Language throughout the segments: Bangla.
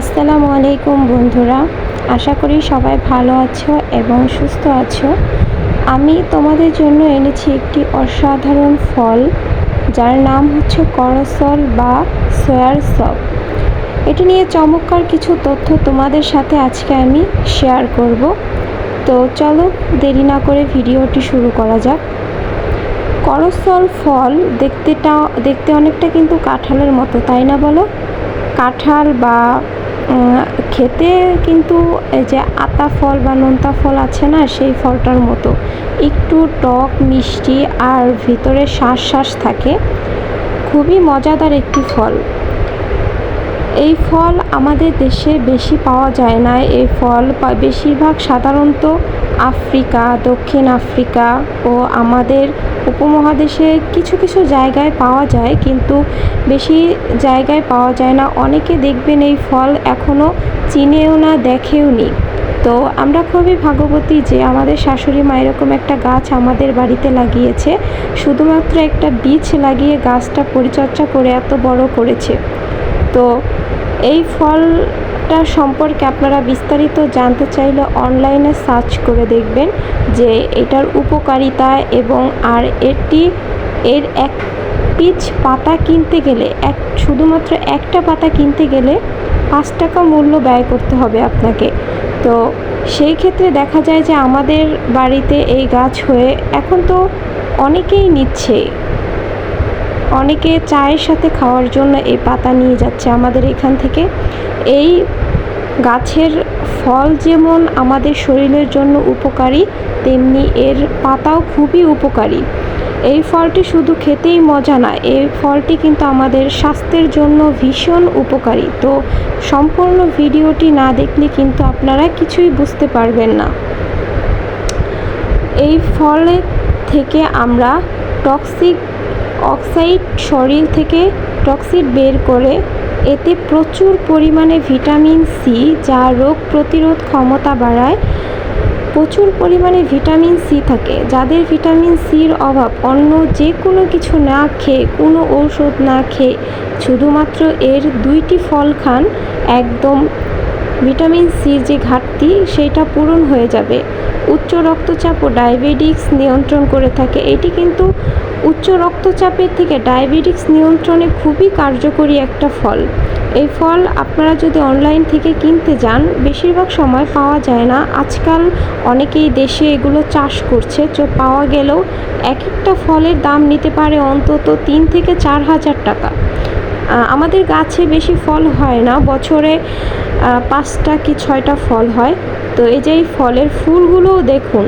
আসসালামু আলাইকুম বন্ধুরা, আশা করি সবাই ভালো আছো এবং সুস্থ আছো। আমি তোমাদের জন্য এনেছি একটি অসাধারণ ফল, যার নাম হচ্ছে করসল বা সয়ার সপ এটি নিয়ে চমৎকার কিছু তথ্য তোমাদের সাথে আজকে আমি শেয়ার করব। তো চলো দেরি না করে ভিডিওটি শুরু করা যাক। করসল ফল দেখতেটা দেখতে অনেকটা কিন্তু কাঁঠালের মতো, তাই না বলো? কাঁঠাল বা খেতে কিন্তু এই যে আতা ফল বা নোনতা ফল আছে না, সেই ফলটার মতো। একটু টক, মিষ্টি আর ভিতরে শ্বাস শ্বাস থাকে। খুবই মজাদার একটি ফল। এই ফল আমাদের দেশে বেশি পাওয়া যায় না। এই ফল বেশিরভাগ সাধারণত আফ্রিকা, দক্ষিণ আফ্রিকা ও আমাদের উপমহাদেশে কিছু কিছু জায়গায় পাওয়া যায়, কিন্তু বেশি জায়গায় পাওয়া যায় না। অনেকে দেখবেন এই ফল এখনও চিনেও না, দেখেও নি। তো আমরা খুবই ভাগ্যবতী যে আমাদের শাশুড়ি মা এরকম একটা গাছ আমাদের বাড়িতে লাগিয়েছে। শুধুমাত্র একটা বীজ লাগিয়ে গাছটা পরিচর্যা করে এত বড় করেছে। তো এই ফলটা সম্পর্কে আপনারা বিস্তারিত জানতে চাইলে অনলাইনে সার্চ করে দেখবেন যে এটার উপকারিতা এবং আর এটি, এর এক পিচ পাতা কিনতে গেলে, এক, শুধুমাত্র একটা পাতা কিনতে গেলে পাঁচ টাকা মূল্য ব্যয় করতে হবে আপনাকে। তো সেই ক্ষেত্রে দেখা যায় যে আমাদের বাড়িতে এই গাছ হয়ে এখন তো অনেকেই নিচ্ছে। অনেকে চায়ের সাথে খাওয়ার জন্য এই পাতা নিয়ে যাচ্ছে আমাদের এখান থেকে। এই গাছের ফল যেমন আমাদের শরীরের জন্য উপকারী, তেমনি এর পাতাও খুবই উপকারী। এই ফলটি শুধু খেতেই মজা না এই ফলটি কিন্তু আমাদের স্বাস্থ্যের জন্য ভীষণ উপকারী। তো সম্পূর্ণ ভিডিওটি না দেখলে কিন্তু আপনারা কিছুই বুঝতে পারবেন না। এই ফলের থেকে আমরা টক্সিক অক্সাইড শরীর থেকে টক্সিড বের করে, এতে প্রচুর পরিমাণে ভিটামিন সি যা রোগ প্রতিরোধ ক্ষমতা বাড়ায়। প্রচুর পরিমাণে ভিটামিন সি থাকে, যাদের ভিটামিন সির অভাব। অন্য যে কোনো কিছু না খেয়ে, কোনো ঔষধ না খেয়ে, শুধুমাত্র এর দুইটি ফল খান, একদম ভিটামিন সির যে ঘাটতি, সেইটা পূরণ হয়ে যাবে। উচ্চ রক্তচাপ ও ডায়াবেটিক্স নিয়ন্ত্রণ করে থাকে। এটি কিন্তু উচ্চ রক্তচাপের থেকে ডায়াবেটিক্স নিয়ন্ত্রণে খুবই কার্যকরী একটা ফল। এই ফল আপনারা যদি অনলাইন থেকে কিনতে যান, বেশিরভাগ সময় পাওয়া যায় না। আজকাল অনেকেই দেশে এগুলো চাষ করছে। তো পাওয়া গেলেও এক একটা ফলের দাম নিতে পারে অন্তত তিন থেকে চার হাজার টাকা। আমাদের গাছে বেশি ফল হয় না, বছরে পাঁচটা কি ছয়টা ফল হয়। তো এই যে এই ফলের ফুলগুলোও দেখুন,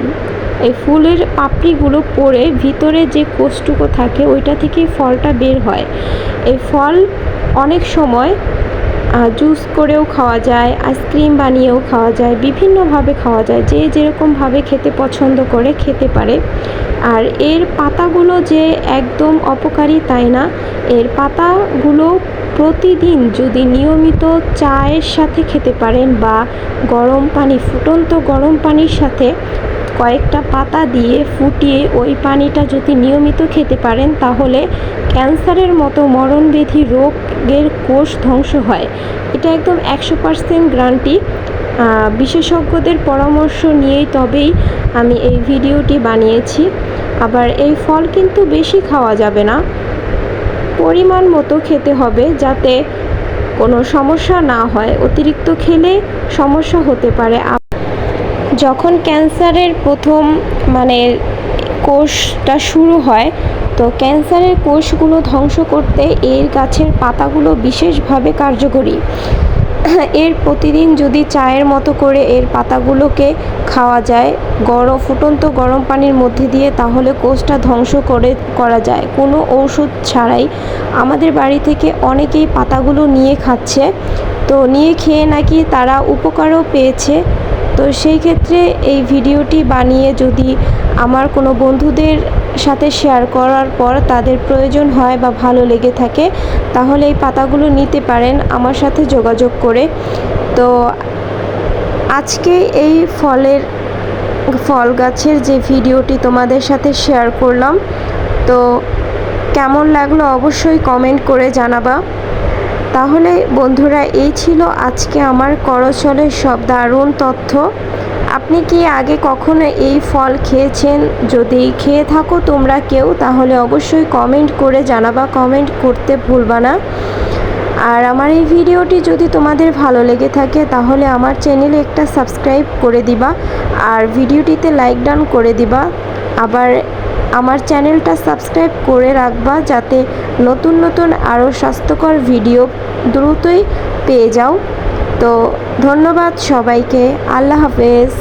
এই ফুলের পাপড়িগুলো পরে ভিতরে যে কোষটুকু থাকে, ওইটা থেকেই ফলটা বের হয়। এই ফল অনেক সময় জুস করেও খাওয়া যায়, আইসক্রিম বানিয়েও খাওয়া যায়, বিভিন্নভাবে খাওয়া যায়, যে যেরকমভাবে খেতে পছন্দ করে খেতে পারে। আর এর পাতাগুলো যে একদম অপকারী তাই না, এর পাতাগুলো প্রতিদিন যদি নিয়মিত চায়ের সাথে খেতে পারেন বা গরম পানি, ফুটন্ত গরম পানির সাথে কয়েকটা পাতা দিয়ে ফুটিয়ে ওই পানিটা যদি নিয়মিত খেতে পারেন, তাহলে ক্যান্সারের মতো মরণবেধি রোগের কোষ ধ্বংস হয়। এটা একদম একশো পার্সেন্ট গ্রান্টি বিশেষজ্ঞদের পরামর্শ নিয়েই তবেই আমি এই ভিডিওটি বানিয়েছি। আবার এই ফল কিন্তু বেশি খাওয়া যাবে না। পরিমাণ মতো খেতে হবে যাতে কোনো সমস্যা না হয়। অতিরিক্ত খেলে সমস্যা হতে পারে। যখন ক্যান্সারের প্রথম মানে কোষটা শুরু হয়, তো ক্যান্সারের কোষগুলো ধ্বংস করতে এর গাছের পাতাগুলো বিশেষভাবে কার্যকরী। এর প্রতিদিন যদি চায়ের মতো করে এর পাতাগুলোকে খাওয়া যায় গরম ফুটন্ত গরম পানির মধ্যে দিয়ে, তাহলে কোষটা ধ্বংস করে, করা যায়। কোনো ঔষধ ছাড়াই আমাদের বাড়ি থেকে অনেকেই পাতাগুলো নিয়ে খাচ্ছে। তো নিয়ে খেয়ে নাকি তারা উপকারও পেয়েছে। তো সেই ক্ষেত্রে এই ভিডিওটি বানিয়ে যদি আমার কোনো বন্ধুদের সাথে শেয়ার করার পর তাদের প্রয়োজন হয় বা ভালো লেগে থাকে, তাহলে এই পাতাগুলো নিতে পারেন আমার সাথে যোগাযোগ করে। তো আজকে এই ফলের, ফল গাছের যে ভিডিওটি তোমাদের সাথে শেয়ার করলাম, তো কেমন লাগল অবশ্যই কমেন্ট করে জানাবা। তাহলে বন্ধুরা, এই ছিল আজকে আমার করচলের সব দারুণ তথ্য। আপনি কি আগে কখনো এই ফল খেয়েছেন? যদি খেয়ে থাকো তোমরা কেউ, তাহলে অবশ্যই কমেন্ট করে জানাবা, কমেন্ট করতে ভুলবা না। আর আমার এই ভিডিওটি যদি তোমাদের ভালো লেগে থাকে, তাহলে আমার চ্যানেলে একটা সাবস্ক্রাইব করে দিবা, আর ভিডিওটিতে লাইক ডান করে দিবা। আবার আমার চ্যানেলটা সাবস্ক্রাইব করে রাখবা যাতে নতুন নতুন আরও স্বাস্থ্যকর ভিডিও দ্রুতই পেয়ে যাও। তো ধন্যবাদ সবাইকে। আল্লাহ হাফেজ।